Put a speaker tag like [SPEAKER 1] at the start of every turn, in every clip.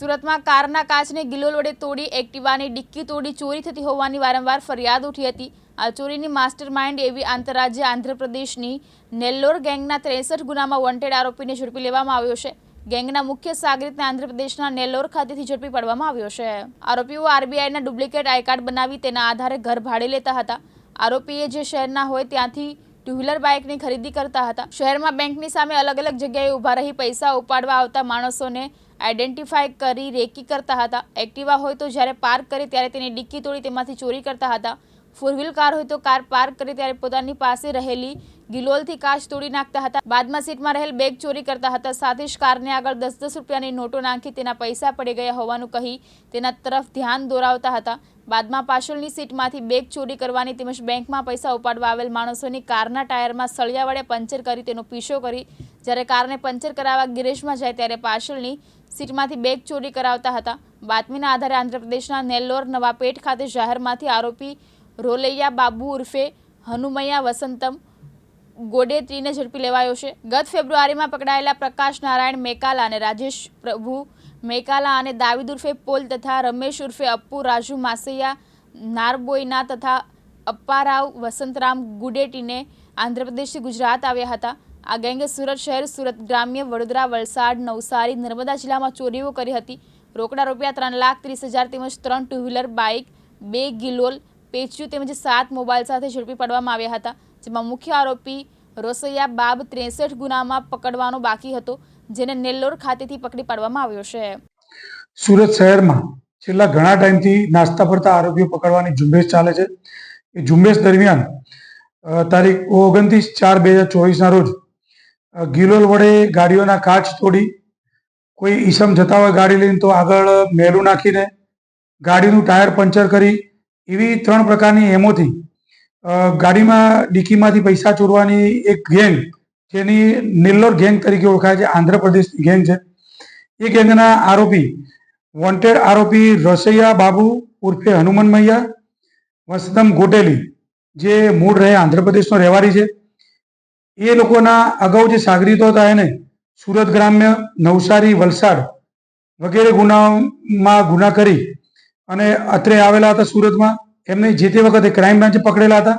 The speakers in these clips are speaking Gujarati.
[SPEAKER 1] સુરતમાં કારના કાચને ગિલોલ વડે તોડી એક્ટિવાની ડિક્કી તોડી ચોરી થતી હોવાની વારંવાર ફરિયાદ ઉઠી હતી. આ ચોરીની માસ્ટર માઇન્ડ એવી આંતરરાજ્ય આંધ્રપ્રદેશની નેલ્લોર ગેંગના ત્રેસઠ ગુનામાં વોન્ટેડ આરોપીને ઝડપી લેવામાં આવ્યો છે. ગેંગના મુખ્ય સાગરીતને આંધ્રપ્રદેશના નેલ્લોર ખાતેથી ઝડપી પાડવામાં આવ્યો છે. આરોપીઓ આરબીઆઈના ડુપ્લિકેટ આઈ કાર્ડ બનાવી તેના આધારે ઘર ભાડે લેતા હતા. આરોપીએ જે શહેરના હોય ત્યાંથી ટુ વ્હીલર બાઇકની ખરીદી કરતા હતા. શહેરમાં બેંકની સામે અલગ અલગ જગ્યાએ ઊભા રહી પૈસા ઉપાડવા આવતા માણસોને આઈડેન્ટિફાય કરી, રેકી કરતા હતા. એક્ટિવા હોય તો જ્યારે પાર્ક કરે ત્યારે તેની ડિક્કી તોડી તેમાંથી ચોરી કરતા હતા. ફોર વ્હીલ કાર હોય તો કાર પાર્ક કરે ત્યારે પોતાની પાસે રહેલી ગિલોલથી કાચ તોડી નાખતા હતા. બાદમાં સીટમાં રહેલ બેગ ચોરી કરતા હતા. સાથે જ કારને આગળ દસ દસ રૂપિયાની નોટો નાખી તેના પૈસા પડી ગયા હોવાનું કહી તેના તરફ ધ્યાન દોરાવતા હતા. બાદમાં પાછળની સીટમાંથી બેગ ચોરી કરવાની તેમજ બેંકમાં પૈસા ઉપાડવા આવેલ માણસોની કારના ટાયરમાં સળિયા વડે પંચર કરી તેનો પીછો કરી. જ્યારે કારને પંચર કરાવવા ગેરેજમાં જાય ત્યારે પાછળની સીટમાંથી બેગ ચોરી કરાવતા હતા. બાતમીના આધારે આંધ્રપ્રદેશના નેલ્લોર નવાપેટ ખાતે જાહેરમાંથી આરોપી રોલૈયા બાબુ ઉર્ફે હનુમૈયા વસંતમ ગોડેત્રીને ઝડપી લેવાયો છે. ગત ફેબ્રુઆરીમાં પકડાયેલા પ્રકાશ નારાયણ મેકાલા અને રાજેશ પ્રભુ મેકાલા અને દાવીદ ઉર્ફે પોલ તથા રમેશ ઉર્ફે અપ્પુ, રાજુ માસૈયા નારબોયના તથા અપ્પારાવ, વસંતરામ ગુડેટીને આંધ્રપ્રદેશથી ગુજરાત આવ્યા હતા. આ ગેંગે સુરત શહેર, સુરત ગ્રામ્ય, વડોદરા, વલસાડ, નવસારી, નર્મદા જિલ્લામાં ચોરીઓ કરી હતી. રોકડા રૂપિયા ત્રણ લાખ ત્રીસ હજાર તેમજ ત્રણ ટુ વ્હીલર, બાઇક, બે ગિલોલ પેચ્યુ તેમજ સાત મોબાઈલ સાથે ઝડપી પાડવામાં આવ્યા હતા, જેમાં મુખ્ય આરોપી રોસૈયા બાબ ત્રેસઠ ગુનામાં પકડવાનો બાકી હતો, જેને નેલ્લોર ખાતેથી પકડી પાડવામાં આવ્યો છે.
[SPEAKER 2] સુરત શહેરમાં છેલ્લા ઘણા ટાઈમથી નાસ્તા ફરતા આરોપીઓ પકડવાની ઝુંબેશ ચાલે છે. એ ઝુંબેશ દરમિયાન તારીખ ઓગણત્રીસ ચાર બે હજાર ચોવીસના રોજ ગિલોલ વડે ગાડીઓના કાચ તોડી, કોઈ ઈસમ જતા હોય ગાડી લઈને તો આગળ મેલું નાખીને ગાડીનું ટાયર પંચર કરી એવી ત્રણ પ્રકારની એમોથી. ગાડીમાં ડીકીમાંથી પૈસા ચોરવાની એક ગેંગ, જેની નિલ્લોર ગેંગ તરીકે ઓળખાય છે આંધ્રપ્રદેશની ગેંગ છે. એ ગેંગના આરોપી વોન્ટેડ આરોપી રસૈયા બાબુ ઉર્ફે હનુમાન મૈયા વસદમ ગોટેલી, જે મૂળ રહે આંધ્રપ્રદેશનો રહેવારી છે. એ લોકોના અગાઉ જે સાગરીતો હતા એને સુરત ગ્રામ્ય નવસારી વલસાડ વગેરે ગુનામાં ગુના કરી અને અત્રે આવેલા હતા સુરતમાં. એમને જે તે વખતે ક્રાઇમ બ્રાન્ચે પકડેલા હતા.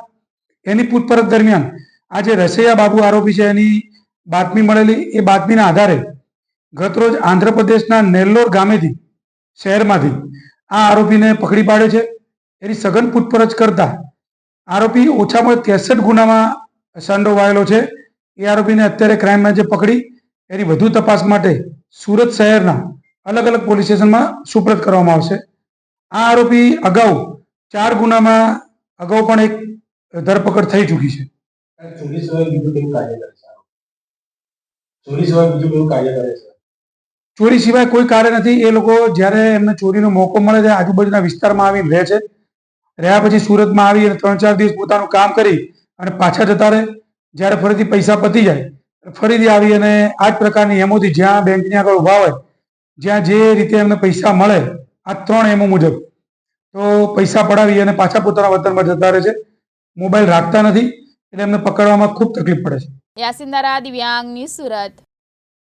[SPEAKER 2] એની પૂછપરછ દરમિયાન આ જે રસૈયા બાબુ આરોપી છે એની બાતમી મળેલી. એ બાતમીના આધારે ગતરોજ આંધ્રપ્રદેશના નેલ્લોર ગામેથી, શહેરમાંથી આ આરોપીને પકડી પાડે છે. એની સઘન પૂછપરછ કરતા આરોપી ઓછામાં ઓછા ત્રેસઠ ગુનામાં સંડોવાયેલો છે. એ આરોપીને અત્યારે ક્રાઇમ બ્રાન્ચે પકડી એની વધુ તપાસ માટે સુરત શહેરના અલગ અલગ પોલીસ સ્ટેશનમાં સુપ્રત કરવામાં આવશે. આ આરોપી અગાઉ ચાર ગુનામાં અગાઉ પણ એક ધરપકડ થઈ ચૂકી છે.
[SPEAKER 3] ચોરી સિવાય બીજું કયું કાર્ય કરે છે? ચોરી સિવાય બીજું કયું કાર્ય કરે છે?
[SPEAKER 2] ચોરી સિવાય કોઈ કાર્ય નથી. એ લોકો જ્યારે એમને ચોરીનો મોકો મળે ત્યારે આજુબાજુના વિસ્તારમાં આવીને રહે છે. રહ્યા પછી સુરતમાં આવી અને ત્રણ ચાર દિવસ પોતાનું કામ કરી અને પાછા જતા રહે. જ્યારે ફરીથી પૈસા પતી જાય ફરીથી આવી અને આ જ પ્રકારની એમોથી જ્યાં બેંકની આગળ ઊભા હોય જ્યાં જે રીતે એમને પૈસા મળે આ ત્રણ એમો મુજબ. તો પૈસા પડાવી અને પાછા પોતાના વતનમાં જતા રહે છે. મોબાઈલ રાખતા નથી, એટલે એમને પકડવામાં ખૂબ તકલીફ પડે છે.
[SPEAKER 1] યાસિંદારા દિવ્યાંગ, ન્યૂઝ સુરત.